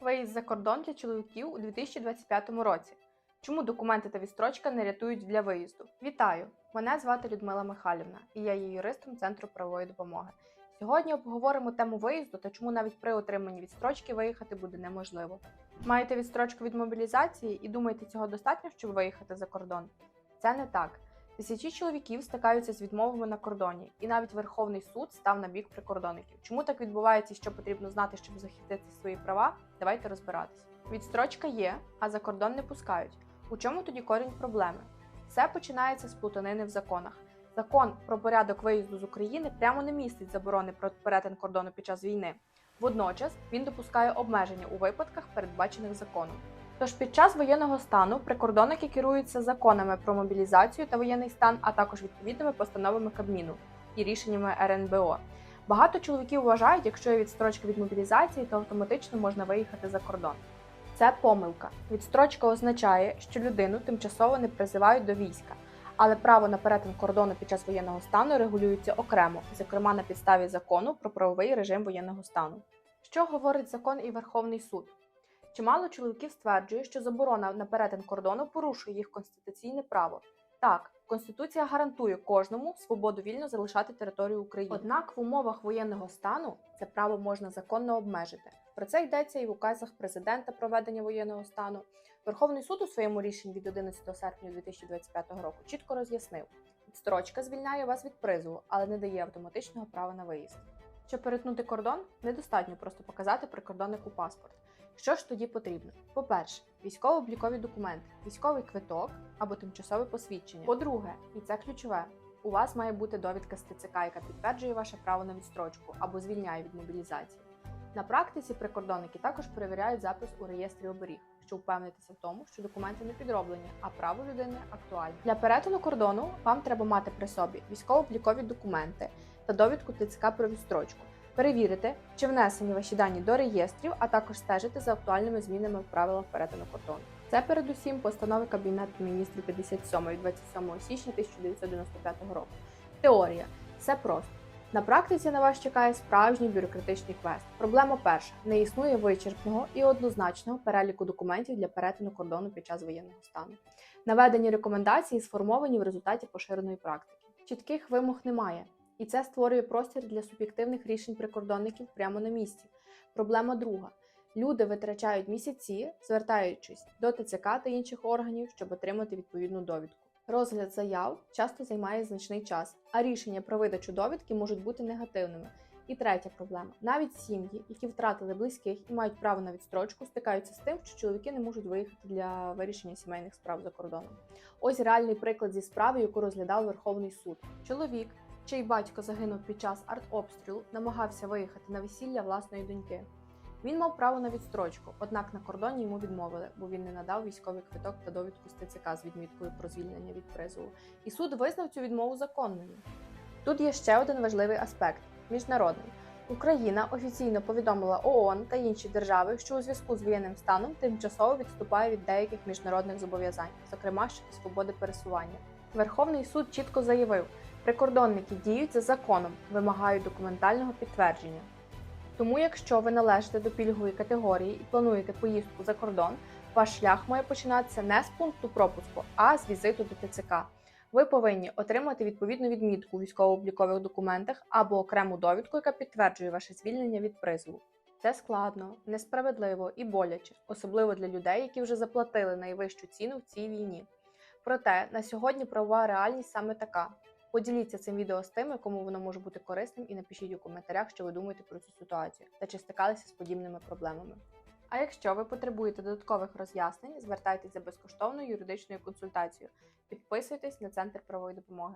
Виїзд за кордон для чоловіків у 2025 році. Чому документи та відстрочка не рятують для виїзду? Вітаю! Мене звати Людмила Михайлівна, і я є юристом Центру правової допомоги. Сьогодні обговоримо тему виїзду та чому навіть при отриманні відстрочки виїхати буде неможливо. Маєте відстрочку від мобілізації і думаєте, цього достатньо, щоб виїхати за кордон? Це не так. Тисячі чоловіків стикаються з відмовами на кордоні, і навіть Верховний суд став на бік прикордонників. Чому так відбувається що потрібно знати, щоб захистити свої права? Давайте розбиратись. Відстрочка є, а за кордон не пускають. У чому тоді корінь проблеми? Все починається з плутанини в законах. Закон про порядок виїзду з України прямо не містить заборони про перетин кордону під час війни. Водночас він допускає обмеження у випадках, передбачених законом. Тож під час воєнного стану прикордонники керуються законами про мобілізацію та воєнний стан, а також відповідними постановами Кабміну і рішеннями РНБО. Багато чоловіків вважають, якщо є відстрочка від мобілізації, то автоматично можна виїхати за кордон. Це помилка. Відстрочка означає, що людину тимчасово не призивають до війська, але право на перетин кордону під час воєнного стану регулюється окремо, зокрема на підставі закону про правовий режим воєнного стану. Що говорить закон і Верховний суд? Чимало чоловіків стверджує, що заборона на перетин кордону порушує їх конституційне право. Так, Конституція гарантує кожному свободу вільно залишати територію України. Однак в умовах воєнного стану це право можна законно обмежити. Про це йдеться і в указах президента про ведення воєнного стану. Верховний суд у своєму рішенні від 11 серпня 2025 року чітко роз'яснив: відстрочка звільняє вас від призову, але не дає автоматичного права на виїзд. Щоб перетнути кордон, недостатньо просто показати прикордоннику паспорт. Що ж тоді потрібно? По-перше, військово-облікові документи, військовий квиток або тимчасове посвідчення. По-друге, і це ключове, у вас має бути довідка з ТЦК, яка підтверджує ваше право на відстрочку або звільняє від мобілізації. На практиці прикордонники також перевіряють запис у реєстрі оберіг, щоб впевнитися в тому, що документи не підроблені, а право людини актуальне. Для перетину кордону вам треба мати при собі військово-облікові документи та довідку ТЦК про відстрочку. Перевірити, чи внесені ваші дані до реєстрів, а також стежити за актуальними змінами в правилах перетину кордону. Це передусім постанови Кабінету міністрів 57 від 27 січня 1995 року. Теорія все просто. На практиці на вас чекає справжній бюрократичний квест. Проблема перша: не існує вичерпного і однозначного переліку документів для перетину кордону під час воєнного стану. Наведені рекомендації сформовані в результаті поширеної практики. Чітких вимог немає, і це створює простір для суб'єктивних рішень прикордонників прямо на місці. Проблема друга. Люди витрачають місяці, звертаючись до ТЦК та інших органів, щоб отримати відповідну довідку. Розгляд заяв часто займає значний час, а рішення про видачу довідки можуть бути негативними. І третя проблема: навіть сім'ї, які втратили близьких і мають право на відстрочку, стикаються з тим, що чоловіки не можуть виїхати для вирішення сімейних справ за кордоном. Ось реальний приклад зі справи, яку розглядав Верховний суд. Чоловік, чий батько загинув під час артобстрілу, намагався виїхати на весілля власної доньки. Він мав право на відстрочку, однак на кордоні йому відмовили, бо він не надав військовий квиток та довідку з ТЦК з відміткою про звільнення від призову. І суд визнав цю відмову законною. Тут є ще один важливий аспект міжнародний. Україна офіційно повідомила ООН та інші держави, що у зв'язку з воєнним станом тимчасово відступає від деяких міжнародних зобов'язань, зокрема щодо свободи пересування. Верховний суд чітко заявив, прикордонники діють за законом, вимагають документального підтвердження. Тому, якщо ви належите до пільгової категорії і плануєте поїздку за кордон, ваш шлях має починатися не з пункту пропуску, а з візиту до ТЦК. Ви повинні отримати відповідну відмітку у військово-облікових документах або окрему довідку, яка підтверджує ваше звільнення від призову. Це складно, несправедливо і боляче, особливо для людей, які вже заплатили найвищу ціну в цій війні. Проте на сьогодні правова реальність саме така. Поділіться цим відео з тими, кому воно може бути корисним, і напишіть у коментарях, що ви думаєте про цю ситуацію та чи стикалися з подібними проблемами. А якщо ви потребуєте додаткових роз'яснень, звертайтеся за безкоштовною юридичною консультацією. Підписуйтесь на центр правової допомоги.